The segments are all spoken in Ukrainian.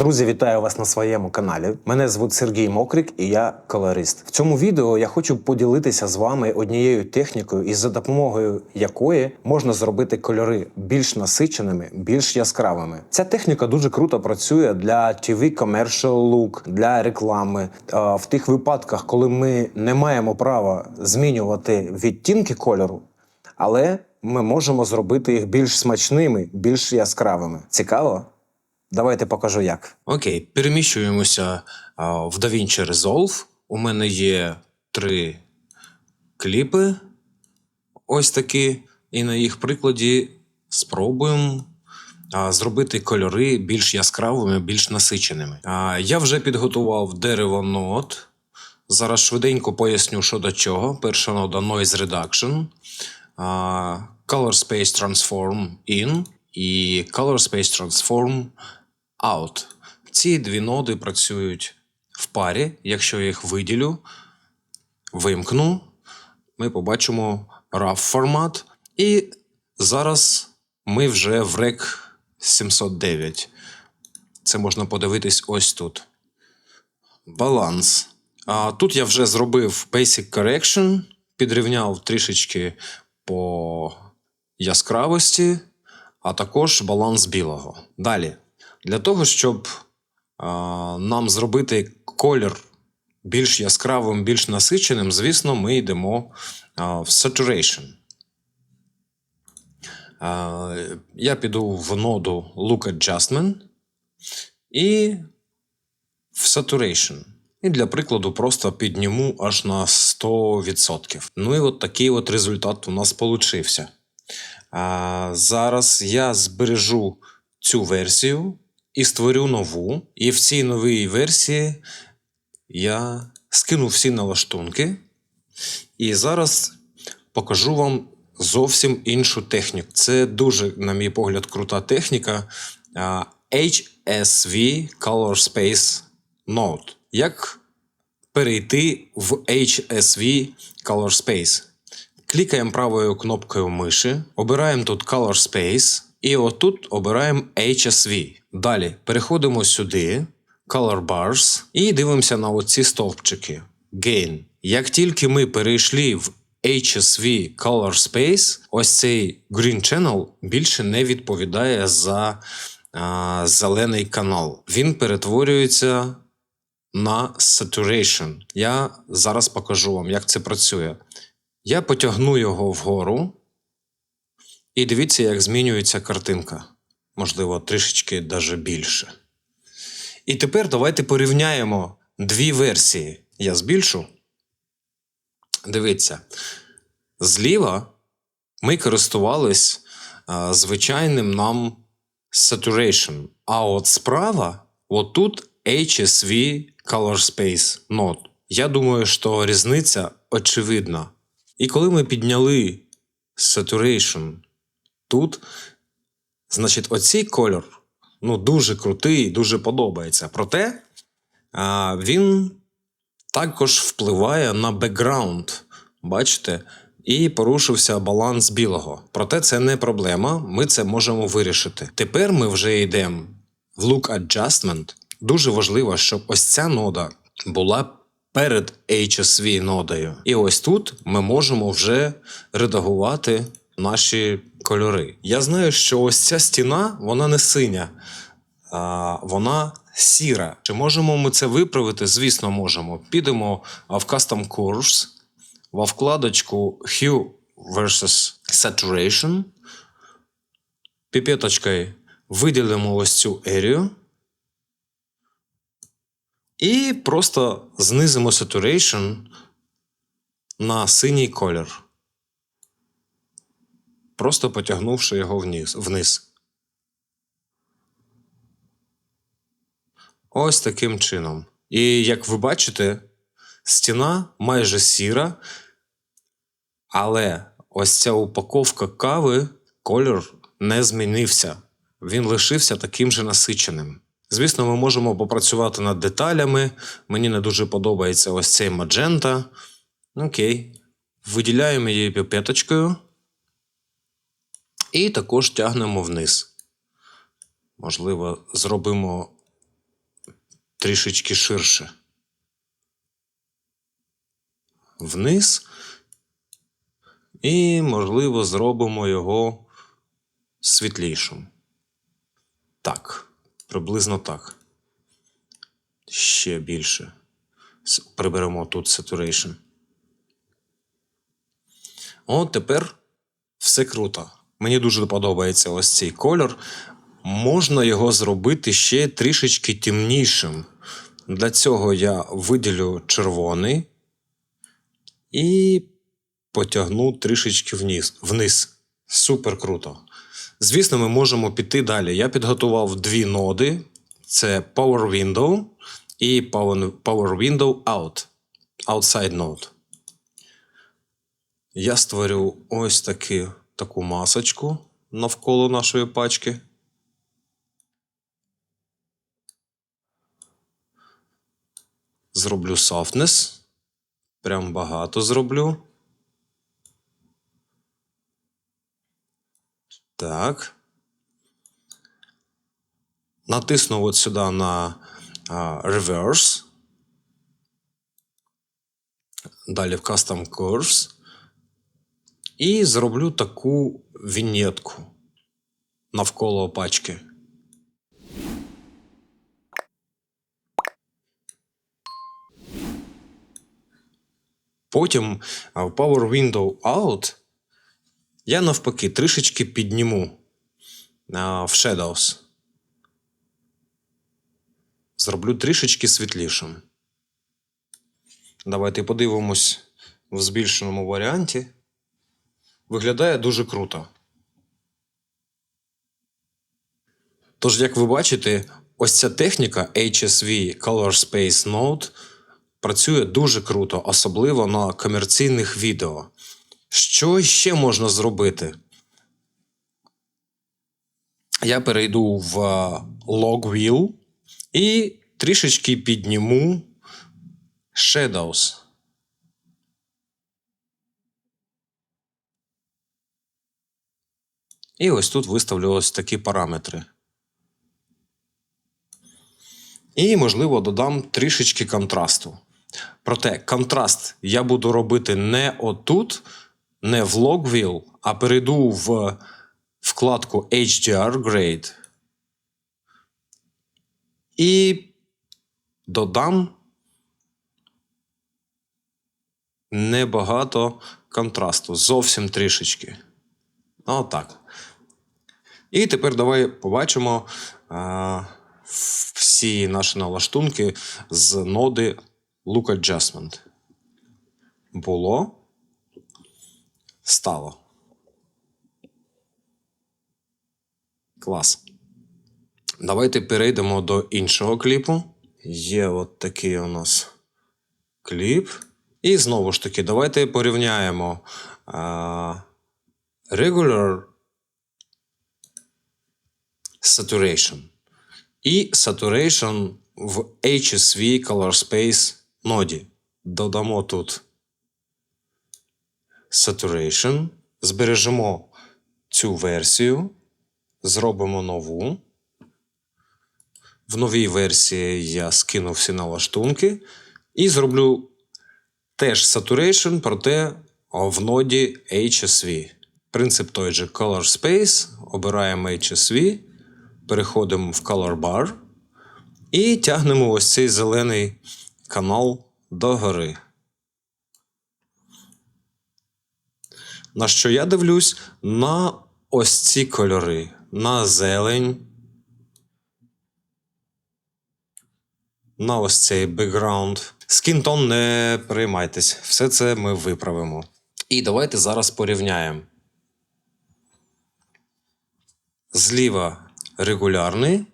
Друзі, вітаю вас на своєму каналі. Мене звуть Сергій Мокрик і я колорист. В цьому відео я хочу поділитися з вами однією технікою, із за допомогою якої можна зробити кольори більш насиченими, більш яскравими. Ця техніка дуже круто працює для TV commercial look, для реклами. В тих випадках, коли ми не маємо права змінювати відтінки кольору, але ми можемо зробити їх більш смачними, більш яскравими. Цікаво? Давайте покажу як. Окей, переміщуємося в DaVinci Resolve. У мене є три кліпи. Ось такі. І на їх прикладі спробуємо зробити кольори більш яскравими, більш насиченими. Я вже підготував дерево нот. Зараз швиденько поясню, що до чого. Перша нода Noise Reduction, Color Space Transform In і Color Space Transform Out. Ці дві ноди працюють в парі. Якщо я їх виділю, вимкну, ми побачимо RAW формат. І зараз ми вже в REC 709. Це можна подивитись ось тут. Баланс. А тут я вже зробив Basic Correction, підрівняв трішечки по яскравості, а також баланс білого. Далі. Для того, щоб нам зробити колір більш яскравим, більш насиченим, звісно, ми йдемо в Saturation. Я піду в ноду Look Adjustment і в Saturation. І для прикладу просто підніму аж на 100%. Ну і от такий от результат у нас получився. Зараз я збережу цю версію і створю нову. І в цій новій версії я скину всі налаштунки. І зараз покажу вам зовсім іншу техніку. Це дуже, на мій погляд, крута техніка. HSV Color Space Node. Як перейти в HSV Color Space? Клікаємо правою кнопкою миші, обираємо тут Color Space, і отут обираємо HSV. Далі переходимо сюди, Color Bars, і дивимося на оці стовпчики. Gain. Як тільки ми перейшли в HSV Color Space, ось цей Green Channel більше не відповідає за а, зелений канал. Він перетворюється на Saturation. Я зараз покажу вам, як це працює. Я потягну його вгору. І дивіться, як змінюється картинка. Можливо, трішечки даже більше. І тепер давайте порівняємо дві версії. Я збільшу. Дивіться. Зліва ми користувались а, звичайним нам saturation. А от справа, отут HSV Color Space Node. Я думаю, що різниця очевидна. І коли ми підняли saturation тут, значить, оцей кольор ну, дуже крутий, дуже подобається. Проте а, він також впливає на бекграунд. Бачите? І порушився баланс білого. Проте це не проблема, ми це можемо вирішити. Тепер ми вже йдемо в Look Adjustment. Дуже важливо, щоб ось ця нода була перед HSV нодою. І ось тут ми можемо вже редагувати наші кольори. Я знаю, що ось ця стіна, вона не синя, а вона сіра. Чи можемо ми це виправити? Звісно, можемо. Підемо в Custom Curves, во вкладочку Hue versus Saturation. Піпеточкою виділимо ось цю ерію. І просто знизимо saturation на синій колір. Просто потягнувши його вниз. Ось таким чином. І як ви бачите, стіна майже сіра, але ось ця упаковка кави, колір не змінився. Він лишився таким же насиченим. Звісно, ми можемо попрацювати над деталями. Мені не дуже подобається ось цей маджента. Окей. Виділяємо її піпеточкою. І також тягнемо вниз. Можливо, зробимо трішечки ширше. Вниз. І, можливо, зробимо його світлішим. Так, приблизно так. Ще більше. Приберемо тут saturation. О, тепер все круто. Мені дуже подобається ось цей кольор. Можна його зробити ще трішечки темнішим. Для цього я виділю червоний і потягну трішечки вниз. вниз. Супер круто. Звісно, ми можемо піти далі. Я підготував дві ноди: це Power Window і Power Window Out. Outside Node. Я створю ось таки, таку масочку навколо нашої пачки. Зроблю softness. Прям багато зроблю. Так. Натисну от сюди на а, Reverse. Далі в Custom Curves. І зроблю таку вінетку навколо пачки. Потім в Power Window Out я навпаки трішечки підніму в Shadows. Зроблю трішечки світлішим. Давайте подивимось в збільшеному варіанті. Виглядає дуже круто. Тож, як ви бачите, ось ця техніка HSV Color Space Node працює дуже круто, особливо на комерційних відео. Що ще можна зробити? Я перейду в е, Log Wheel і трішечки підніму Shadows. І ось тут виставлю ось такі параметри. І, можливо, додам трішечки контрасту. Проте контраст я буду робити не отут, не в Logwheel, а перейду в вкладку HDR Grade. І додам небагато контрасту. Зовсім трішечки. Отак. І тепер давай побачимо а, всі наші налаштунки з ноди Look Adjustment. Було. Стало. Клас. Давайте перейдемо до іншого кліпу. Є от такий у нас кліп. І знову ж таки, давайте порівняємо а, Regular Saturation. І Saturation в HSV Color Space ноді. Додамо тут Saturation, збережемо цю версію, зробимо нову. В новій версії я скину всі налаштунки. І зроблю теж Saturation, проте в ноді HSV. Принцип той же. Color Space, обираємо HSV, переходимо в Color Bar і тягнемо ось цей зелений канал догори. На що я дивлюсь? На ось ці кольори, на зелень, на ось цей бекграунд. Скінтон не переймайтесь, все це ми виправимо. І давайте зараз порівняємо. Зліва регулярний,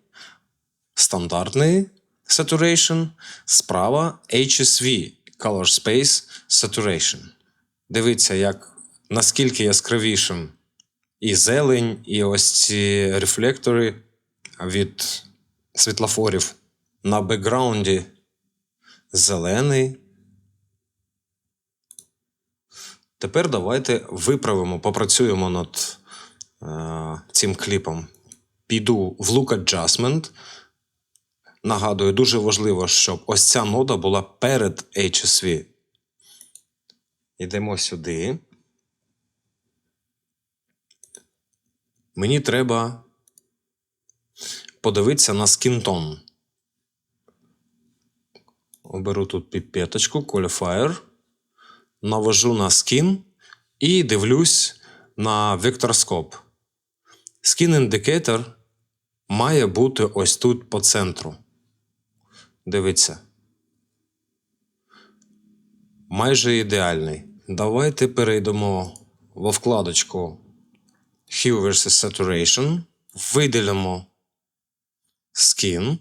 стандартний saturation, справа HSV Color Space Saturation. Дивіться, як наскільки яскравішим і зелень, і ось ці рефлектори від світлофорів на бекграунді зелений. Тепер давайте виправимо, попрацюємо над е, цим кліпом. Піду в Look Adjustment, Нагадую, дуже важливо, щоб ось ця нода була перед HSV. Йдемо сюди. Мені треба подивитися на скінтон. Оберу тут піпеточку, qualifier, навожу на скін і дивлюсь на векторскоп. Skin Indicator має бути ось тут по центру. Дивіться. Майже ідеальний. Давайте перейдемо во вкладочку Hue vs Saturation. Виділимо Skin.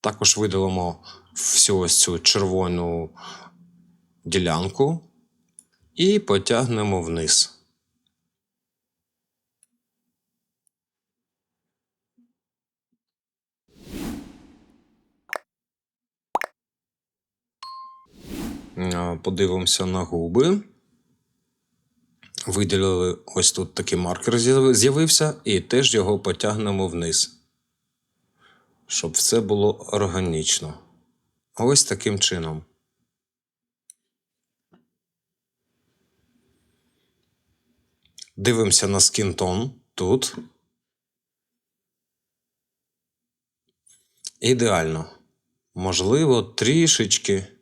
Також виділимо всю ось цю червону ділянку і потягнемо вниз. Подивимося на губи. Виділили ось тут такий маркер з'явився, і теж його потягнемо вниз, щоб все було органічно. Ось таким чином. Дивимося на скінтон тут. Ідеально. Можливо, трішечки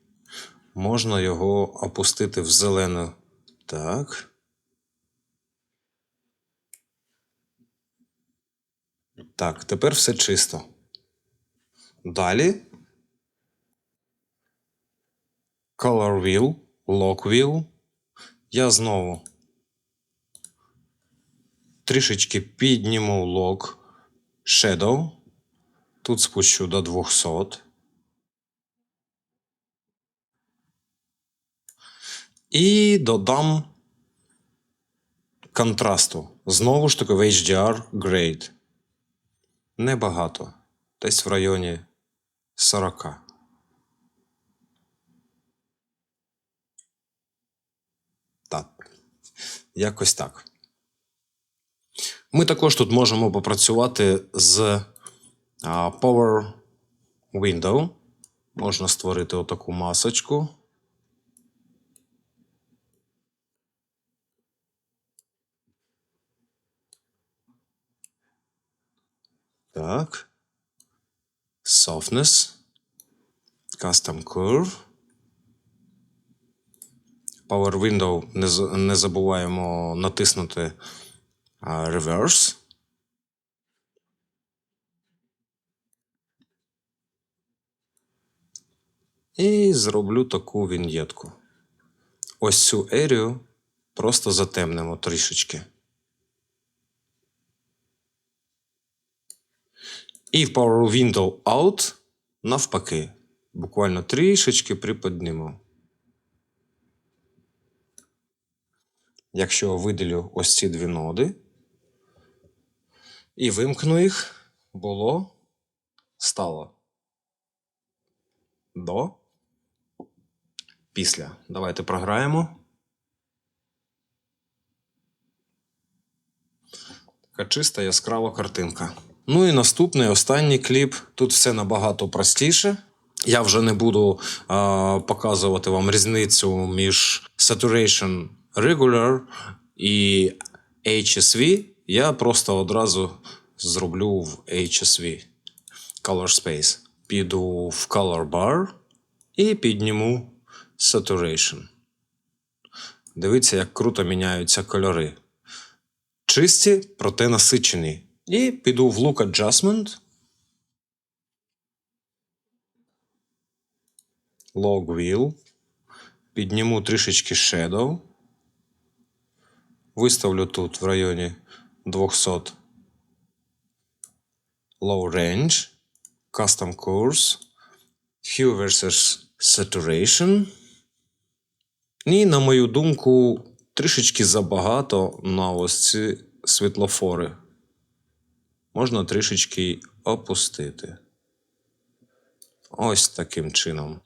можна його опустити в зелену. Так. Так, тепер все чисто. Далі. Color wheel, lock wheel. Я знову трішечки підніму lock shadow. Тут спущу до 200. І додам контрасту. Знову ж таки в HDR Grade. Небагато. Десь в районі 40. Так. Якось так. Ми також тут можемо попрацювати з Power Window. Можна створити отаку масочку. Так. Softness. Custom Curve. Power Window не, не забуваємо натиснути Reverse. І зроблю таку віньєтку. Ось цю ерію просто затемнимо трішечки. І в Power Window Out навпаки. Буквально трішечки приподніму. Якщо виділю ось ці дві ноди і вимкну їх, було стало. До. Після. Давайте програємо. Така чиста яскрава картинка. Ну і наступний останній кліп. Тут все набагато простіше. Я вже не буду а, показувати вам різницю між Saturation Regular і HSV. Я просто одразу зроблю в HSV Color Space. Піду в Color Bar і підніму Saturation. Дивіться, як круто міняються кольори чисті, проте насичені. І піду в Look Adjustment. Log Wheel. Підніму трішечки Shadow. Виставлю тут в районі 200. Low Range. Custom Course. Hue versus Saturation. І, на мою думку, трішечки забагато на ось ці світлофори. Можна трішечки опустити. Ось таким чином.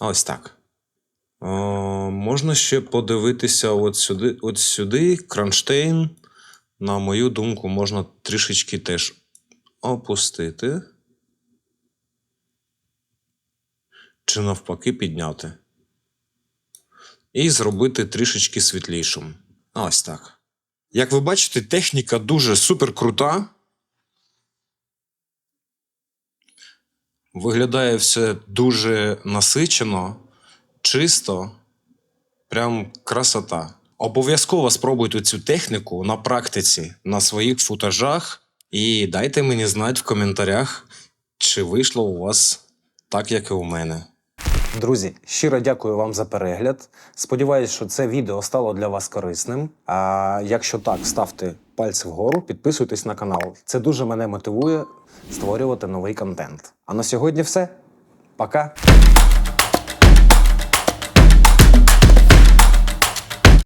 Ось так. Е, можна ще подивитися от сюди, от сюди, кронштейн. На мою думку, можна трішечки теж опустити. Чи навпаки підняти. І зробити трішечки світлішим. Ось так. Як ви бачите, техніка дуже супер крута. Виглядає все дуже насичено, чисто, прям красота. Обов'язково спробуйте цю техніку на практиці, на своїх футажах, і дайте мені знати в коментарях, чи вийшло у вас так, як і у мене. Друзі, щиро дякую вам за перегляд. Сподіваюсь, що це відео стало для вас корисним. А якщо так, ставте пальці вгору, підписуйтесь на канал. Це дуже мене мотивує створювати новий контент. А на сьогодні все. Пока!